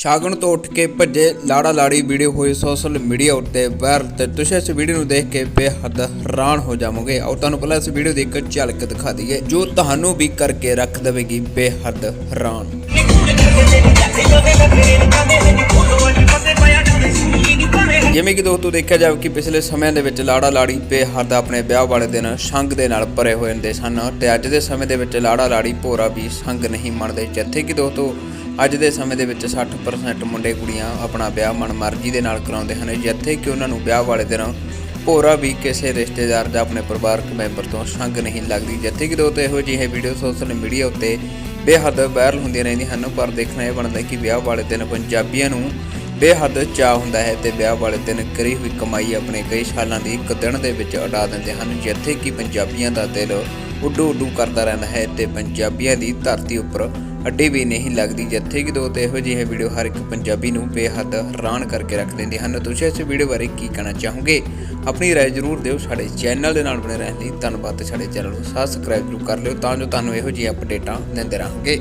ਸ਼ਾਗਣ ਤੋਂ ਉੱਠ ਕੇ ਭੱਜੇ ਲਾੜਾ ਲਾੜੀ ਵੀਡੀਓ ਹੋਈ ਸੋਸ਼ਲ ਮੀਡੀਆ ਉੱਤੇ ਵਾਇਰਲ ਤੇ ਤੁਸੀਂ ਇਸ ਵੀਡੀਓ ਨੂੰ ਦੇਖ ਕੇ ਬੇਹੱਦ ਹੈਰਾਨ ਹੋ ਜਾਵੋਗੇ। ਔਰ ਤੁਹਾਨੂੰ ਪਹਿਲਾਂ ਇਸ ਵੀਡੀਓ ਦੀ ਇੱਕ ਝਲਕ ਦਿਖਾ ਦਈਏ, ਜੋ ਤੁਹਾਨੂੰ ਵੀ ਕਰਕੇ ਰੱਖ ਦੇਵੇਗੀ ਬੇਹੱਦ ਹੈਰਾਨ। ਜਿਵੇਂ ਕਿ ਦੋਸਤੋ ਦੇਖਿਆ ਜਾਵੇ ਕਿ ਪਿਛਲੇ ਸਮਿਆਂ ਦੇ ਵਿੱਚ ਲਾੜਾ ਲਾੜੀ ਬੇਹੱਦ ਆਪਣੇ ਵਿਆਹ ਵਾਲੇ ਦਿਨ ਸੰਗ ਦੇ ਨਾਲ ਭਰੇ ਹੋਏ ਹੁੰਦੇ ਸਨ ਤੇ ਅੱਜ ਦੇ ਸਮੇਂ ਦੇ ਵਿੱਚ ਲਾੜਾ ਲਾੜੀ ਭੋਰਾ ਵੀ ਸੰਗ ਨਹੀਂ ਮੰਨਦੇ, ਜਿੱਥੇ ਕਿ ਦੋਸਤੋ ਅੱਜ ਦੇ ਸਮੇਂ ਦੇ ਵਿੱਚ 60% ਮੁੰਡੇ ਕੁੜੀਆਂ ਆਪਣਾ ਵਿਆਹ ਮਨ ਮਰਜ਼ੀ ਦੇ ਨਾਲ ਕਰਾਉਂਦੇ ਹਨ, ਜਿੱਥੇ ਕਿ ਉਹਨਾਂ ਨੂੰ ਵਿਆਹ ਵਾਲੇ ਦਿਨ ਭੋਰਾ ਵੀ ਕਿਸੇ ਰਿਸ਼ਤੇਦਾਰ ਜਾਂ ਆਪਣੇ ਪਰਿਵਾਰਕ ਮੈਂਬਰ ਤੋਂ ਸੰਗ ਨਹੀਂ ਲੱਗਦੀ, ਜਿੱਥੇ ਕਿ ਦੋਸਤੋ ਇਹੋ ਜਿਹੇ ਵੀਡੀਓ ਸੋਸ਼ਲ ਮੀਡੀਆ ਉੱਤੇ ਬੇਹੱਦ ਵਾਇਰਲ ਹੁੰਦੀਆਂ ਰਹਿੰਦੀਆਂ ਹਨ, ਪਰ ਦੇਖਣਾ ਇਹ ਬਣਦਾ ਕਿ ਵਿਆਹ ਵਾਲੇ ਦਿਨ ਪੰਜਾਬੀਆਂ ਨੂੰ ਬੇਹੱਦ ਚਾਅ ਹੁੰਦਾ ਹੈ ਤੇ ਵਿਆਹ ਵਾਲੇ ਦਿਨ ਕਰੀ ਹੋਈ ਕਮਾਈ ਆਪਣੇ ਕਈ ਸਾਲਾਂ ਦੀ ਇੱਕ ਦਿਨ ਦੇ ਵਿੱਚ ਉਡਾ ਦਿੰਦੇ ਹਨ, ਜਿੱਥੇ ਕਿ ਪੰਜਾਬੀਆਂ ਦਾ ਦਿਲ ਉੱਡੂ ਉੱਡੂ ਕਰਦਾ ਰਹਿੰਦਾ ਹੈ ਤੇ ਪੰਜਾਬੀਆਂ ਦੀ ਧਰਤੀ ਉੱਪਰ ਅੱਡੀ ਵੀ ਨਹੀਂ ਲੱਗਦੀ, ਜਿੱਥੇ ਕਿ ਦੋ ਤੇ ਇਹੋ ਜਿਹੇ ਵੀਡੀਓ ਹਰ ਇੱਕ ਪੰਜਾਬੀ ਨੂੰ ਬੇਹੱਦ ਹੈਰਾਨ ਕਰਕੇ ਰੱਖ ਦਿੰਦੇ ਹਨ। ਤੁਸੀਂ ਇਸ ਵੀਡੀਓ ਬਾਰੇ ਕੀ ਕਹਿਣਾ ਚਾਹੋਗੇ? ਆਪਣੀ ਰਾਏ ਜ਼ਰੂਰ ਦਿਓ, ਸਾਡੇ ਚੈਨਲ ਦੇ ਨਾਲ ਬਣੇ ਰਹਿਣ ਲਈ ਧੰਨਵਾਦ ਸਾਡੇ ਚੈਨਲ ਨੂੰ ਸਬਸਕ੍ਰਾਈਬ ਜ਼ਰੂਰ ਕਰ ਲਿਓ, ਤਾਂ ਜੋ ਤੁਹਾਨੂੰ ਇਹੋ ਜਿਹੀ ਅਪਡੇਟਾਂ ਦਿੰਦੇ ਰਹਾਂਗੇ।